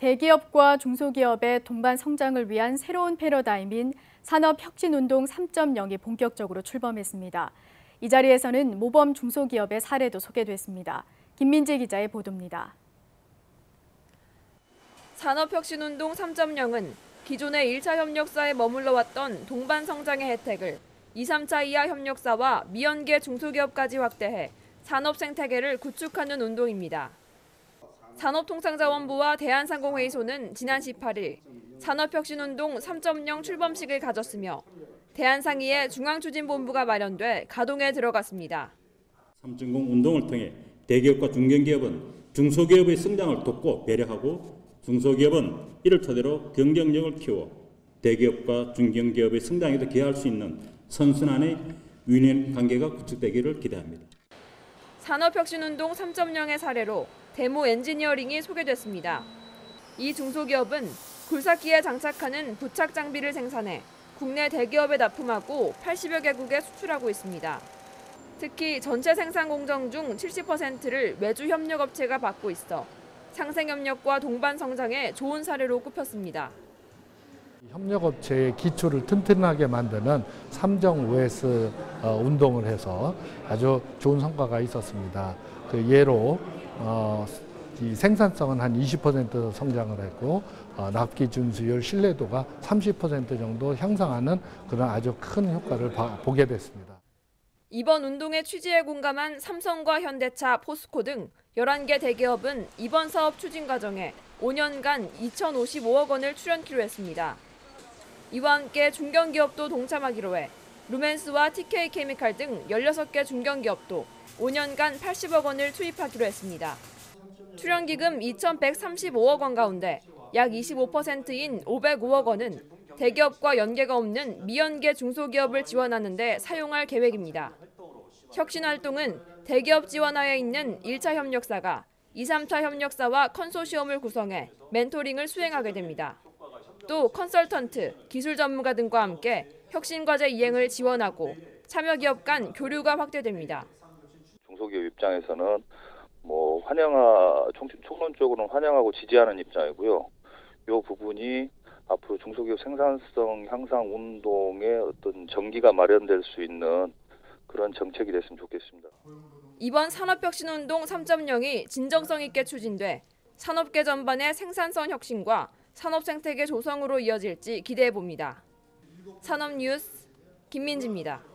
대기업과 중소기업의 동반 성장을 위한 새로운 패러다임인 산업혁신운동 3.0이 본격적으로 출범했습니다. 이 자리에서는 모범 중소기업의 사례도 소개됐습니다. 김민재 기자의 보도입니다. 산업혁신운동 3.0은 기존의 1차 협력사에 머물러 왔던 동반 성장의 혜택을 2, 3차 이하 협력사와 미연계 중소기업까지 확대해 산업 생태계를 구축하는 운동입니다. 산업통상자원부와 대한상공회의소는 지난 18일 산업혁신운동 3.0 출범식을 가졌으며 대한상의의 중앙추진본부가 마련돼 가동에 들어갔습니다. 3.0 운동을 통해 대기업과 중견기업은 중소기업의 성장을 돕고 배려하고 중소기업은 이를 토대로 경쟁력을 키워 대기업과 중견기업의 성장에도 기여할 수 있는 선순환의 윈윈 관계가 구축되기를 기대합니다. 산업혁신운동 3.0의 사례로 데모 엔지니어링이 소개됐습니다. 이 중소기업은 굴삭기에 장착하는 부착 장비를 생산해 국내 대기업에 납품하고 80여 개국에 수출하고 있습니다. 특히 전체 생산 공정 중 70%를 외주 협력업체가 받고 있어 상생협력과 동반 성장에 좋은 사례로 꼽혔습니다. 협력업체의 기초를 튼튼하게 만드는 3정 OS 어, 운동을 해서 아주 좋은 성과가 있었습니다. 그 예로 어, 이 생산성은 한 20% 성장을 했고 어, 납기 준수율 신뢰도가 30% 정도 향상하는 그런 아주 큰 효과를 봐, 보게 됐습니다. 이번 운동의 취지에 공감한 삼성과 현대차, 포스코 등 11개 대기업은 이번 사업 추진 과정에 5년간 2,055억 원을 출연키로 했습니다. 이와 함께 중견기업도 동참하기로 해 루멘스와 TK케미칼 등 16개 중견기업도 5년간 80억 원을 투입하기로 했습니다. 출연기금 2,135억 원 가운데 약 25%인 505억 원은 대기업과 연계가 없는 미연계 중소기업을 지원하는 데 사용할 계획입니다. 혁신활동은 대기업 지원하에 있는 1차 협력사가 2, 3차 협력사와 컨소시엄을 구성해 멘토링을 수행하게 됩니다. 또 컨설턴트, 기술 전문가 등과 함께 혁신과제 이행을 지원하고 참여기업 간 교류가 확대됩니다. 중소기업 입장에서는 뭐 환영하 총, 총론적으로는 환영하고 지지하는 입장이고요. 이 부분이 앞으로 중소기업 생산성 향상 운동의 어떤 전기가 마련될 수 있는 그런 정책이 됐으면 좋겠습니다. 이번 산업혁신운동 3.0이 진정성 있게 추진돼 산업계 전반의 생산성 혁신과 산업 생태계 조성으로 이어질지 기대해 봅니다. 산업뉴스 김민지입니다.